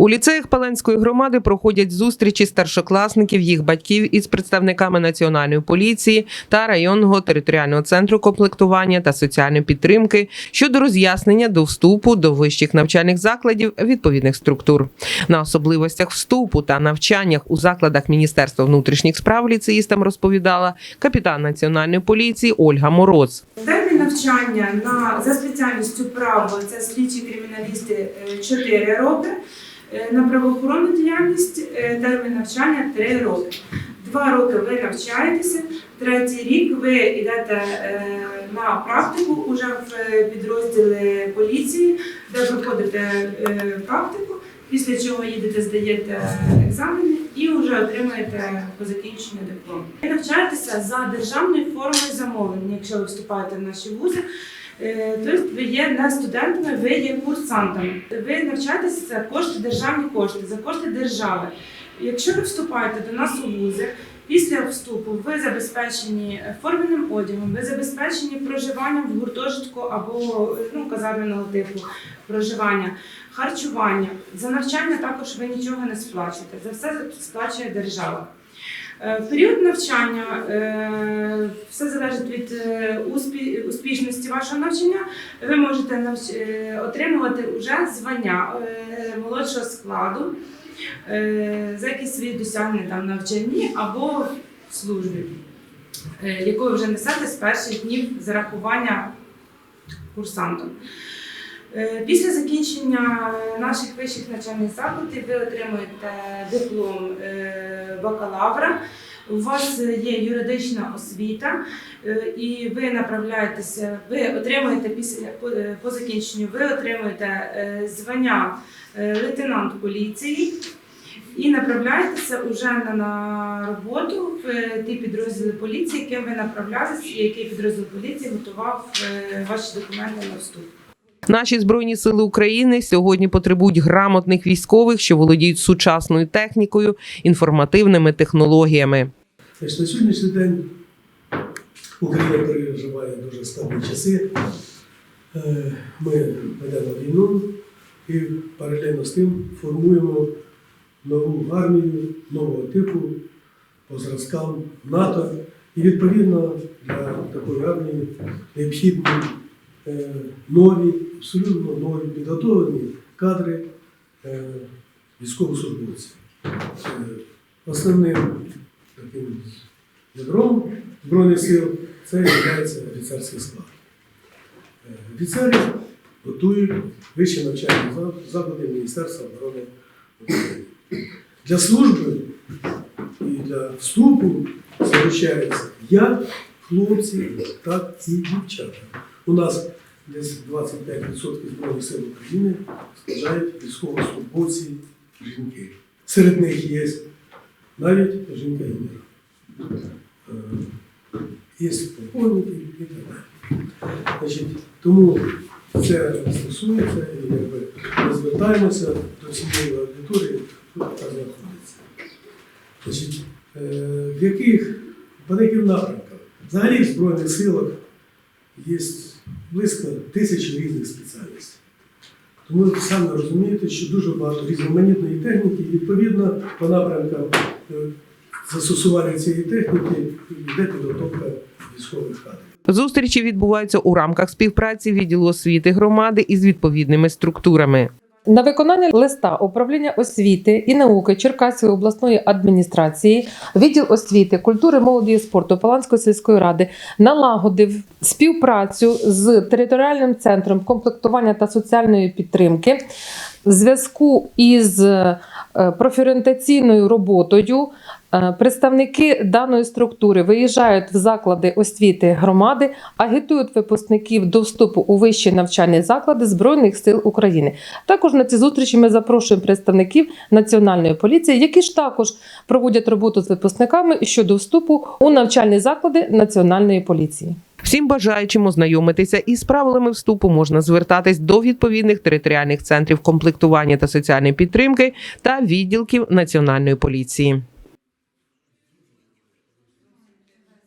У ліцеях Паленської громади проходять зустрічі старшокласників, їх батьків із представниками національної поліції та районного територіального центру комплектування та соціальної підтримки щодо роз'яснення до вступу до вищих навчальних закладів відповідних структур. На особливостях вступу та навчаннях у закладах Міністерства внутрішніх справ ліцеїстам розповідала капітан національної поліції Ольга Мороз. Термін навчання на за спеціальністю право це слідчі криміналісти 4 роки. Е, На правоохоронну діяльність е, термін навчання 3 роки. Два роки ви навчаєтеся, третій рік ви йдете е, на практику уже в підрозділи поліції, де проходите практику, після чого їдете, здаєте екзамени і вже отримаєте по закінченню диплом. Ви навчаєтеся за державною формою замовлення, якщо ви вступаєте в наші вузи. Тобто ви є не студентами, ви є курсантами. Ви навчаєтеся за кошти, державні кошти, за кошти держави. Якщо ви вступаєте до нас у вузи, після вступу ви забезпечені форменим одягом, ви забезпечені проживанням в гуртожитку або ну, казарменого типу проживання, харчування. За навчання також ви нічого не сплачуєте. За все сплачує держава. Е, період навчання е, все залежить від е, успішності вашого навчання. Ви можете отримувати вже звання молодшого складу за якісь свої досягнення там навчанні або в службі, якою яку вже несете з перших днів зарахування курсантом. Е, Після закінчення наших вищих навчальних закладів ви отримуєте диплом е, бакалавра. У вас є юридична освіта, е, і ви направляєтеся, ви отримуєте після по, е, закінченню, ви отримуєте е, звання е, лейтенант поліції і направляєтеся уже на, роботу в е, ті підрозділи поліції, яким ви направлялись, і який підрозділ поліції готував е, ваші документи на вступ. Наші збройні сили України сьогодні потребують грамотних військових, що володіють сучасною технікою, інформативними технологіями. На сьогоднішній день Україна переживає дуже складні часи. Е, Ми ведемо війну і паралельно з тим формуємо нову армію нового типу по зразкам НАТО. І відповідно для такої армії необхідні нові, абсолютно нові підготовлені кадри е, військовослужбовців. Е, Основним таким ядром Збройних сил це є офіцерський склад. Е, Офіцери готують вищі навчальні за- заклади Міністерства оборони України. Для служби і для вступу залучаються як хлопці, так і дівчата. У нас десь 25% Збройних сил України складають військовослужбовці жінки. Серед них є навіть жінка Інера. Е, Є полковники і так далі. Тому це стосується, і якби ми звертаємося до цієї аудиторії, хто така знаходиться. Значить, е, в яких, по яким напрямках? Взагалі в Збройних силах є близько тисячі різних спеціальностей. Тому ви саме розумієте, що дуже багато різноманітної техніки, і відповідно по напрямкам е, застосування цієї техніки йде підготовка військових кадрів. Зустрічі відбуваються у рамках співпраці відділу освіти громади із відповідними структурами. На виконання листа управління освіти і науки Черкаської обласної адміністрації, відділ освіти, культури, молоді і спорту Паланської сільської ради налагодив співпрацю з територіальним центром комплектування та соціальної підтримки в зв'язку із профорієнтаційною роботою. е, Представники даної структури виїжджають в заклади освіти громади, агітують випускників до вступу у вищі навчальні заклади Збройних сил України. Також на ці зустрічі ми запрошуємо представників національної поліції, які ж також проводять роботу з випускниками щодо вступу у навчальні заклади національної поліції. Всім бажаючим ознайомитися із правилами вступу можна звертатись до відповідних територіальних центрів комплектування та соціальної підтримки та відділків національної поліції.